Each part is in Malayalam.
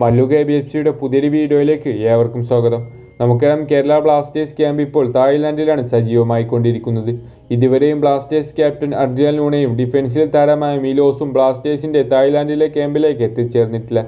മല്ലു കെ ബി എഫ് സിയുടെ പുതിയൊരു വീഡിയോയിലേക്ക് ഏവർക്കും സ്വാഗതം. നമുക്കറിയാം കേരള ബ്ലാസ്റ്റേഴ്സ് ക്യാമ്പ് ഇപ്പോൾ തായ്ലാൻഡിലാണ് സജീവമായിക്കൊണ്ടിരിക്കുന്നത്. ഇതുവരെയും ബ്ലാസ്റ്റേഴ്സ് ക്യാപ്റ്റൻ അർജുൻ ലൂണയും ഡിഫൻസിൽ താരമായ മിലോസും ബ്ലാസ്റ്റേഴ്സിന്റെ തായ്ലാൻഡിലെ ക്യാമ്പിലേക്ക് എത്തിച്ചേർന്നിട്ടില്ല.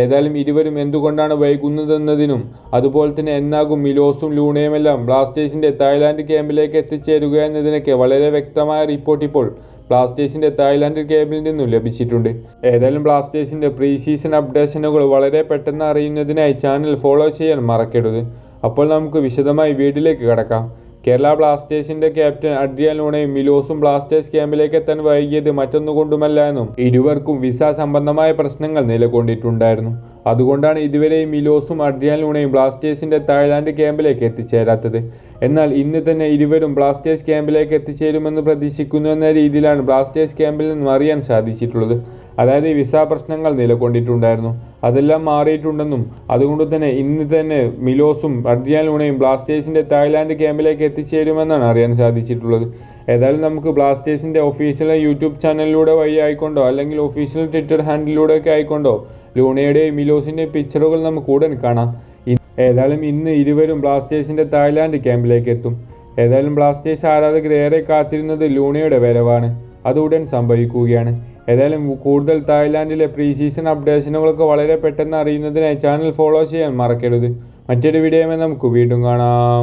ഏതായാലും ഇരുവരും എന്തുകൊണ്ടാണ് വൈകുന്നതെന്നതിനും അതുപോലെ തന്നെ എന്നാകും മിലോസും ലൂണയുമെല്ലാം ബ്ലാസ്റ്റേഴ്സിന്റെ തായ്ലാൻഡ് ക്യാമ്പിലേക്ക് എത്തിച്ചേരുക എന്നതിനൊക്കെ വളരെ വ്യക്തമായ റിപ്പോർട്ട് ഇപ്പോൾ ബ്ലാസ്റ്റേഴ്സിന്റെ തായ്ലാൻഡ് ക്യാമ്പിൽ നിന്നും ലഭിച്ചിട്ടുണ്ട്. ഏതായാലും ബ്ലാസ്റ്റേഴ്സിന്റെ പ്രീ സീസൺ അപ്ഡേഷനുകൾ വളരെ പെട്ടെന്ന് അറിയുന്നതിനായി ചാനൽ ഫോളോ ചെയ്യാൻ മറക്കരുത്. അപ്പോൾ നമുക്ക് വിശദമായി വീട്ടിലേക്ക് കടക്കാം. കേരള ബ്ലാസ്റ്റേഴ്സിന്റെ ക്യാപ്റ്റൻ അഡ്രിയൻ ലൂണയും മിലോസും ബ്ലാസ്റ്റേഴ്സ് ക്യാമ്പിലേക്ക് എത്താൻ വൈകിയത് മറ്റൊന്നുകൊണ്ടുമല്ല എന്നും ഇരുവർക്കും വിസ സംബന്ധമായ പ്രശ്നങ്ങൾ നിലകൊണ്ടിട്ടുണ്ടായിരുന്നു. അതുകൊണ്ടാണ് ഇതുവരെ മിലോസും അഡ്രിയാൻ ലൂണയും ബ്ലാസ്റ്റേഴ്സിന്റെ തായ്ലാൻഡ് ക്യാമ്പിലേക്ക് എത്തിച്ചേരാത്തത്. എന്നാൽ ഇന്ന് തന്നെ ഇരുവരും ബ്ലാസ്റ്റേഴ്സ് ക്യാമ്പിലേക്ക് എത്തിച്ചേരുമെന്ന് പ്രതീക്ഷിക്കുന്നു എന്ന രീതിയിലാണ് ബ്ലാസ്റ്റേഴ്സ് ക്യാമ്പിൽ നിന്നും അറിയാൻ സാധിച്ചിട്ടുള്ളത്. അതായത് വിസ പ്രശ്നങ്ങൾ നിലകൊണ്ടിട്ടുണ്ടായിരുന്നു. അതെല്ലാം മാറിയിട്ടുണ്ടെന്നും അതുകൊണ്ട് തന്നെ ഇന്ന് തന്നെ മിലോസും അഡ്രിയാൻ ലൂണയും ബ്ലാസ്റ്റേഴ്സിന്റെ തായ്ലാൻഡ് ക്യാമ്പിലേക്ക് എത്തിച്ചേരുമെന്നാണ് അറിയാൻ സാധിച്ചിട്ടുള്ളത്. ഏതായാലും നമുക്ക് ബ്ലാസ്റ്റേഴ്സിന്റെ ഒഫീഷ്യൽ യൂട്യൂബ് ചാനലിലൂടെ വഴി ആയിക്കൊണ്ടോ അല്ലെങ്കിൽ ഒഫീഷ്യൽ ട്വിറ്റർ ഹാൻഡിലൂടെ ഒക്കെ ആയിക്കൊണ്ടോ ലൂണയുടെയും മിലോസിന്റെയും പിക്ചറുകൾ നമുക്ക് ഉടൻ കാണാം. ഏതായാലും ഇന്ന് ഇരുവരും ബ്ലാസ്റ്റേഴ്സിന്റെ തായ്ലാൻഡ് ക്യാമ്പിലേക്ക് എത്തും. ഏതായാലും ബ്ലാസ്റ്റേഴ്സ് ആരാധകർ ഏറെ കാത്തിരുന്നത് ലൂണയുടെ വരവാണ്. അത് ഉടൻ സംഭവിക്കുകയാണ്. ഏതായാലും കൂടുതൽ തായ്ലാൻഡിലെ പ്രീ സീസൺ അപ്ഡേഷനുകളൊക്കെ വളരെ പെട്ടെന്ന് അറിയുന്നതിനായി ചാനൽ ഫോളോ ചെയ്യാൻ മറക്കരുത്. മറ്റൊരു വീഡിയോയുമായി നമുക്ക് വീണ്ടും കാണാം.